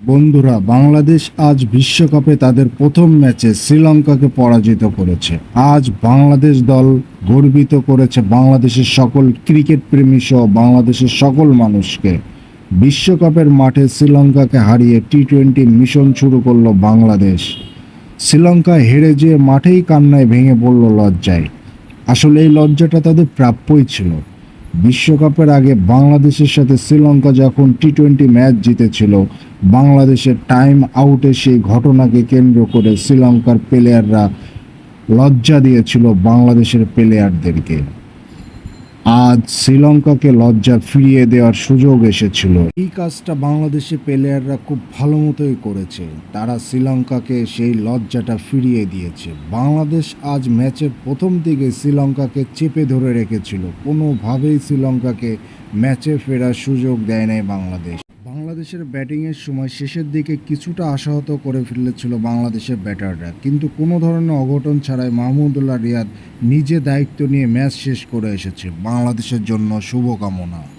বন্ধুরা, বাংলাদেশ আজ বিশ্বকাপে তাদের প্রথম ম্যাচে শ্রীলঙ্কাকে পরাজিত করেছে। আজ বাংলাদেশ দল গর্বিত করেছে বাংলাদেশের সকল ক্রিকেট প্রেমী সহ বাংলাদেশের সকল মানুষকে। বিশ্বকাপের মাঠে শ্রীলঙ্কাকে হারিয়ে টি টোয়েন্টি মিশন শুরু করল বাংলাদেশ। শ্রীলঙ্কা হেরে যেয়ে মাঠেই কান্নায় ভেঙে পড়ল লজ্জায়। আসলে এই লজ্জাটা তাদের প্রাপ্যই ছিল। বিশ্বকাপের আগে বাংলাদেশের সাথে শ্রীলঙ্কা যখন টি টোয়েন্টি ম্যাচ জিতেছিল, বাংলাদেশের টাইম আউটে সেই ঘটনাকে কেন্দ্র করে শ্রীলঙ্কার প্লেয়াররা লজ্জা দিয়েছিল বাংলাদেশের প্লেয়ারদেরকে আজ শ্রীলঙ্কাকে লজ্জা ফিরিয়ে দেওয়ার সুযোগ এসেছিল। এই কাজটা বাংলাদেশে প্লেয়াররা খুব ভালো মতোই করেছে। তারা শ্রীলঙ্কাকে সেই লজ্জাটা ফিরিয়ে দিয়েছে। বাংলাদেশ আজ ম্যাচের প্রথম দিকে শ্রীলঙ্কাকে চেপে ধরে রেখেছিল। কোনোভাবেই শ্রীলঙ্কাকে ম্যাচে ফেরার সুযোগ দেয় নাই বাংলাদেশ। বাংলাদেশের ব্যাটিংয়ের সময় শেষের দিকে কিছুটা আশাহত করে ফেলেছিল বাংলাদেশের ব্যাটাররা কিন্তু কোনো ধরনের অঘটন ছাড়াই মাহমুদুল্লাহ রিয়াদ নিজে দায়িত্ব নিয়ে ম্যাচ শেষ করে এসেছে। বাংলাদেশের জন্য শুভকামনা।